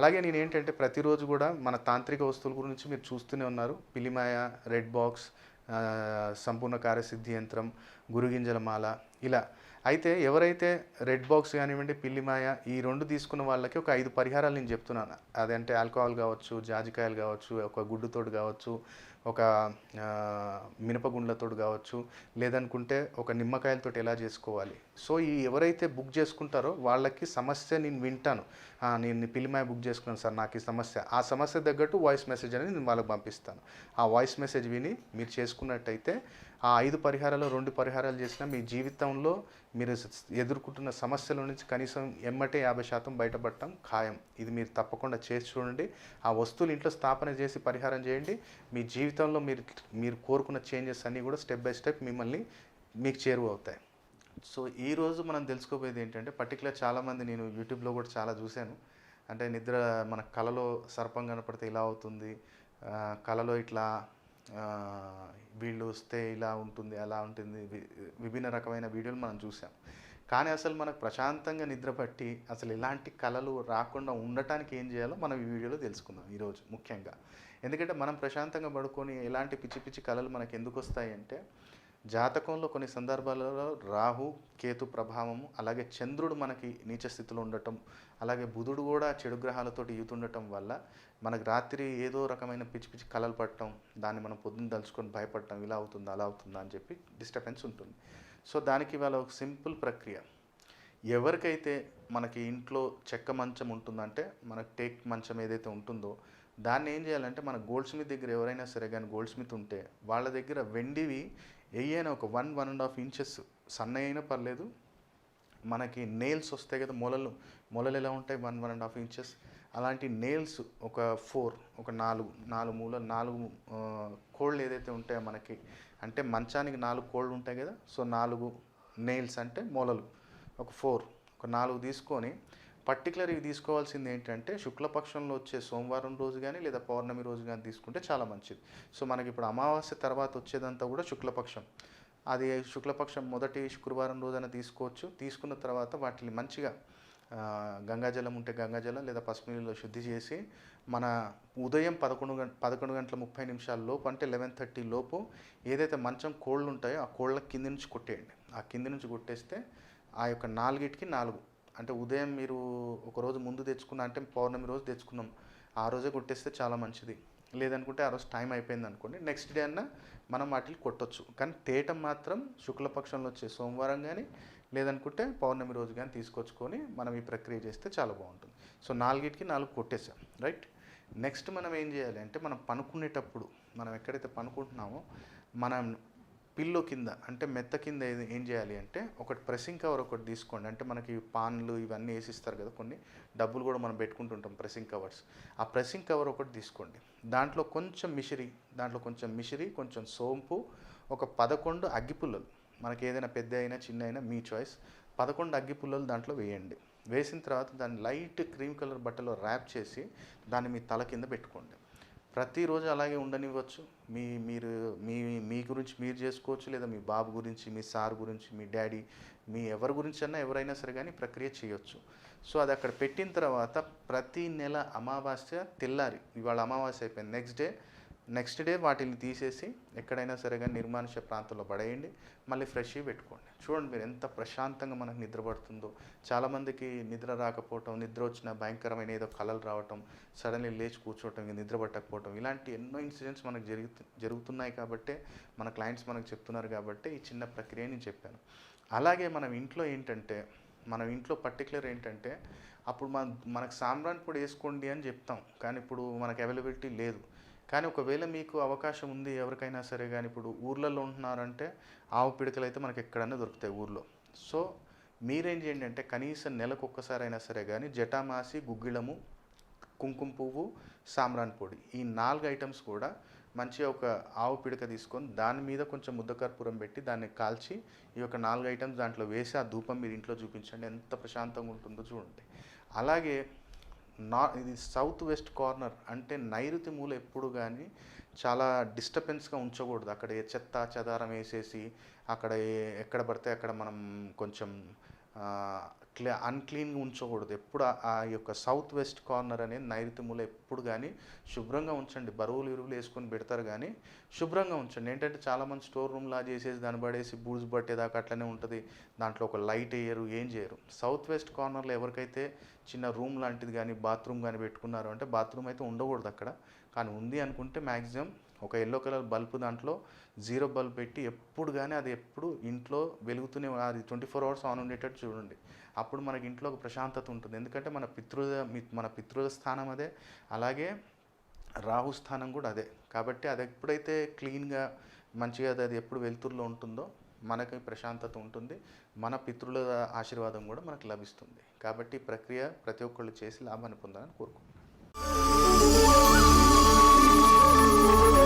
అలాగే నేను ఏంటంటే ప్రతిరోజు కూడా మన తాంత్రిక వస్తువుల గురించి మీరు చూస్తూనే ఉన్నారు. పిలిమాయ రెడ్ బాక్స్ సంపూర్ణ కార్యసిద్ధి యంత్రం గురుగింజల మాల ఇలా. అయితే ఎవరైతే రెడ్ బాక్స్ కానివ్వండి పిల్లిమాయ ఈ రెండు తీసుకున్న వాళ్ళకి ఒక ఐదు పరిహారాలు నేను చెప్తున్నాను. అదంటే ఆల్కహాల్ కావచ్చు జాజికాయలు కావచ్చు ఒక గుడ్డుతోడు కావచ్చు ఒక మినపగుండ్లతోడు కావచ్చు లేదనుకుంటే ఒక నిమ్మకాయలతోటి ఎలా చేసుకోవాలి. సో ఈ ఎవరైతే బుక్ చేసుకుంటారో వాళ్ళకి సమస్య నేను వింటాను. నేను పిల్లిమాయ బుక్ చేసుకున్నాను సార్ నాకు ఈ సమస్య. ఆ సమస్య తగ్గట్టు వాయిస్ మెసేజ్ అనేది నేను వాళ్ళకి పంపిస్తాను. ఆ వాయిస్ మెసేజ్ విని మీరు చేసుకున్నట్టయితే ఆ ఐదు పరిహారాలు రెండు పరిహారాలు చేసినా మీ జీవితంలో మీరు ఎదుర్కొంటున్న సమస్యల నుంచి కనీసం ఎమ్మటే యాభై శాతం బయటపడటం ఖాయం. ఇది మీరు తప్పకుండా చేసి చూడండి. ఆ వస్తువులు ఇంట్లో స్థాపన చేసి పరిహారం చేయండి. మీ జీవితంలో మీరు మీరు కోరుకున్న చేంజెస్ అన్నీ కూడా స్టెప్ బై స్టెప్ మిమ్మల్ని మీకు చేరువ అవుతాయి సో ఈ రోజు మనం తెలుసుకోబోయేది ఏంటంటే పర్టికులర్ చాలామంది నేను యూట్యూబ్లో కూడా చాలా చూశాను. అంటే నిద్ర మన కళలో సర్పం కనపడితే ఇలా అవుతుంది కళలో ఇట్లా వీళ్ళు వస్తే ఇలా ఉంటుంది అలా ఉంటుంది వి- విభిన్న రకమైన వీడియోలు మనం చూసాం. కానీ అసలు మనకు ప్రశాంతంగా నిద్రపట్టి అసలు ఎలాంటి కళలు రాకుండా ఉండటానికి ఏం చేయాలో మనం ఈ వీడియోలో తెలుసుకుందాం ఈరోజు ముఖ్యంగా. ఎందుకంటే మనం ప్రశాంతంగా పడుకొని ఎలాంటి పిచ్చి పిచ్చి కళలు మనకు ఎందుకు వస్తాయి అంటే జాతకంలో కొన్ని సందర్భాలలో రాహు కేతు ప్రభావము అలాగే చంద్రుడు మనకి నీచ స్థితిలో ఉండటం అలాగే బుధుడు కూడా చెడు గ్రహాలతోటి ఈతుండటం వల్ల మనకు రాత్రి ఏదో రకమైన పిచ్చి పిచ్చి కలలు పట్టడం దాన్ని మనం పొద్దున్న దలుచుకొని భయపడటం ఇలా అవుతుందా అలా అవుతుందా అని చెప్పి డిస్టర్బెన్స్ ఉంటుంది. సో దానికి వాళ్ళ ఒక సింపుల్ ప్రక్రియ. ఎవరికైతే మనకి ఇంట్లో చెక్క మంచం ఉంటుందంటే మనకు టేక్ మంచం ఏదైతే ఉంటుందో దాన్ని ఏం చేయాలంటే మన గోల్డ్ స్మిత్ దగ్గర ఎవరైనా సరే కానీ గోల్డ్ స్మిత్ ఉంటే వాళ్ళ దగ్గర వెండివి వెయ్యైనా ఒక one one and half inches సన్న అయినా పర్లేదు. మనకి నెయిల్స్ వస్తాయి కదా మొలలు. మొలలు ఎలా ఉంటాయి? One one and half inches. అలాంటి నెయిల్స్ ఒక ఫోర్ ఒక నాలుగు నాలుగు మూల నాలుగు కోళ్ళు ఏదైతే ఉంటాయో మనకి అంటే మంచానికి నాలుగు కోళ్ళు ఉంటాయి కదా సో నాలుగు నెయిల్స్ అంటే మొలలు. ఒక ఫోర్ ఒక నాలుగు తీసుకొని పర్టికులర్ ఇవి తీసుకోవాల్సింది ఏంటంటే శుక్లపక్షంలో వచ్చే సోమవారం రోజు కానీ లేదా పౌర్ణమి రోజు కానీ తీసుకుంటే చాలా మంచిది. సో మనకి ఇప్పుడు అమావాస్య తర్వాత వచ్చేదంతా కూడా శుక్లపక్షం. అది శుక్లపక్షం మొదటి శుక్రవారం రోజున తీసుకోవచ్చు. తీసుకున్న తర్వాత వాటిని మంచిగా గంగాజలం ఉంటే గంగాజలం లేదా పసుపు నీళ్ళలో శుద్ధి చేసి మన ఉదయం పదకొండు గంట పదకొండు గంటల ముప్పై నిమిషాల లోపు అంటే లెవెన్ థర్టీ లోపు ఏదైతే మంచం కోళ్ళు ఉంటాయో ఆ కోళ్ళ కింది నుంచి కొట్టేయండి. ఆ కింది నుంచి కొట్టేస్తే ఆ యొక్క నాలుగిటికి నాలుగు. అంటే ఉదయం మీరు ఒక రోజు ముందు తెచ్చుకున్న అంటే పౌర్ణమి రోజు తెచ్చుకున్నాం. ఆ రోజే కొట్టేస్తే చాలా మంచిది. లేదనుకుంటే ఆ రోజు టైం అయిపోయింది అనుకోండి. నెక్స్ట్ డే అన్న మనం వాటిని కొట్టొచ్చు. కానీ తేటం మాత్రం శుక్లపక్షంలో వచ్చే సోమవారం కానీ లేదనుకుంటే పౌర్ణమి రోజు కానీ తీసుకొచ్చుకొని మనం ఈ ప్రక్రియ చేస్తే చాలా బాగుంటుంది. సో నాలుగిటికి నాలుగు కొట్టేసాం రైట్? నెక్స్ట్ మనం ఏం చేయాలి అంటే మనం పనుకునేటప్పుడు మనం ఎక్కడైతే పనుకుంటున్నామో మనం పిల్లో కింద అంటే మెత్త కింద ఏది- ఏం చేయాలి అంటే ఒకటి ప్రెసింగ్ కవర్ ఒకటి తీసుకోండి. అంటే మనకి పాన్లు ఇవన్నీ వేసిస్తారు కదా కొన్ని డబ్బులు కూడా మనం పెట్టుకుంటుంటాం ప్రెసింగ్ కవర్స్ ఆ ప్రెసింగ్ కవర్ ఒకటి తీసుకోండి. దాంట్లో కొంచెం మిషిరి దాంట్లో కొంచెం మిషిరి కొంచెం సోంపు ఒక పదకొండు అగ్గిపుల్లలు. మనకి ఏదైనా పెద్ద అయినా చిన్న అయినా మీ చాయిస్ పదకొండు అగ్గిపుల్లలు దాంట్లో వేయండి. వేసిన తర్వాత దాన్ని లైట్ క్రీమ్ కలర్ బట్టలో ర్యాప్ చేసి దాన్ని మీ తల కింద పెట్టుకోండి. ప్రతిరోజు అలాగే ఉండనివ్వచ్చు. మీ మీరు మీ మీ గురించి మీరు చేసుకోవచ్చు లేదా మీ బాబు గురించి మీ సార్ గురించి మీ డాడీ మీ ఎవరి గురించి అన్నా ఎవరైనా సరే కానీ ప్రక్రియ చేయొచ్చు. సో అది అక్కడ పెట్టిన తర్వాత ప్రతి నెల అమావాస్య తెల్లారి. ఇవాళ అమావాస్య అయిపోయింది. నెక్స్ట్ డే నెక్స్ట్ డే వాటిని తీసేసి ఎక్కడైనా సరే కానీ ప్రాంతంలో పడేయండి. మళ్ళీ ఫ్రెష్ పెట్టుకోండి. చూడండి మీరు ఎంత ప్రశాంతంగా మనకు నిద్ర పడుతుందో. చాలామందికి నిద్ర రాకపోవటం నిద్ర వచ్చిన భయంకరమైన ఏదో కలలు రావటం సడన్లీ లేచి కూర్చోవటం ఇక నిద్ర పట్టకపోవటం ఇలాంటి ఎన్నో ఇన్సిడెంట్స్ మనకు జరుగుతు జరుగుతున్నాయి కాబట్టే మన క్లయింట్స్ మనకు చెప్తున్నారు కాబట్టి ఈ చిన్న ప్రక్రియ నేను చెప్పాను. అలాగే మనం ఇంట్లో ఏంటంటే మనం ఇంట్లో పర్టికులర్ ఏంటంటే అప్పుడు మన మనకు సాంబ్రాన్ పొడి వేసుకోండి అని చెప్తాం. కానీ ఇప్పుడు మనకు అవైలబిలిటీ లేదు. కానీ ఒకవేళ మీకు అవకాశం ఉంది ఎవరికైనా సరే కానీ ఇప్పుడు ఊర్లలో ఉంటున్నారంటే ఆవు పిడకలు అయితే మనకి ఎక్కడైనా దొరుకుతాయి ఊర్లో. సో మీరేం చేయండి అంటే కనీసం నెలకు ఒక్కసారి అయినా సరే కానీ జటామాసి గుగ్గిళము కుంకుమ పువ్వు సాంబ్రాన్ పొడి ఈ నాలుగు ఐటమ్స్ కూడా మంచిగా ఒక ఆవు పిడక తీసుకొని దాని మీద కొంచెం ముద్దకర్పూరం పెట్టి దాన్ని కాల్చి ఈ యొక్క నాలుగు ఐటమ్స్ దాంట్లో వేసి ఆ ధూపం మీరు ఇంట్లో చూపించండి. ఎంత ప్రశాంతంగా ఉంటుందో చూడండి. అలాగే నా ఇది సౌత్ వెస్ట్ కార్నర్ అంటే నైరుతి మూల ఎప్పుడు కానీ చాలా డిస్టర్బెన్స్గా ఉంచకూడదు. అక్కడ ఏ చెత్త చెదారం వేసేసి అక్కడ ఎక్కడ పడితే అక్కడ మనం కొంచెం క్లీ అన్క్లీన్గా ఉంచకూడదు. ఎప్పుడు ఆ- యొక్క సౌత్ వెస్ట్ కార్నర్ అనేది నైరుతి మూల ఎప్పుడు కానీ శుభ్రంగా ఉంచండి. బరువులు ఇరువులు వేసుకొని పెడతారు కానీ శుభ్రంగా ఉంచండి. ఏంటంటే చాలామంది స్టోర్ రూమ్ లా చేసేసి దాన్ని పడేసి బూజు పట్టేదాకా అట్లనే ఉంటుంది. దాంట్లో ఒక లైట్ వేయరు ఏం చేయరు. సౌత్ వెస్ట్ కార్నర్లో ఎవరికైతే చిన్న రూమ్ లాంటిది కానీ బాత్రూమ్ కానీ పెట్టుకున్నారు అంటే బాత్రూమ్ అయితే ఉండకూడదు అక్కడ. కానీ ఉంది అనుకుంటే మ్యాక్సిమం ఒక ఎల్లో కలర్ బల్బ్ దాంట్లో జీరో బల్బ్ పెట్టి ఎప్పుడు కానీ అది ఎప్పుడు ఇంట్లో వెలుగుతూనే అది ట్వంటీ ఫోర్ అవర్స్ ఆన్ ఉండేటట్టు చూడండి. అప్పుడు మనకి ఇంట్లో ఒక ప్రశాంతత ఉంటుంది. ఎందుకంటే మన పితృద మన పితృ స్థానం అదే. అలాగే రాహు స్థానం కూడా అదే. కాబట్టి అది ఎప్పుడైతే క్లీన్గా మంచిగా అది ఎప్పుడు వెలుతురులో ఉంటుందో మనకి ప్రశాంతత ఉంటుంది. మన పితృల ఆశీర్వాదం కూడా మనకు లభిస్తుంది. కాబట్టి ప్రక్రియ ప్రతి ఒక్కళ్ళు చేసి లాభాన్ని పొందాలని కోరుకుంటున్నాను. Thank you.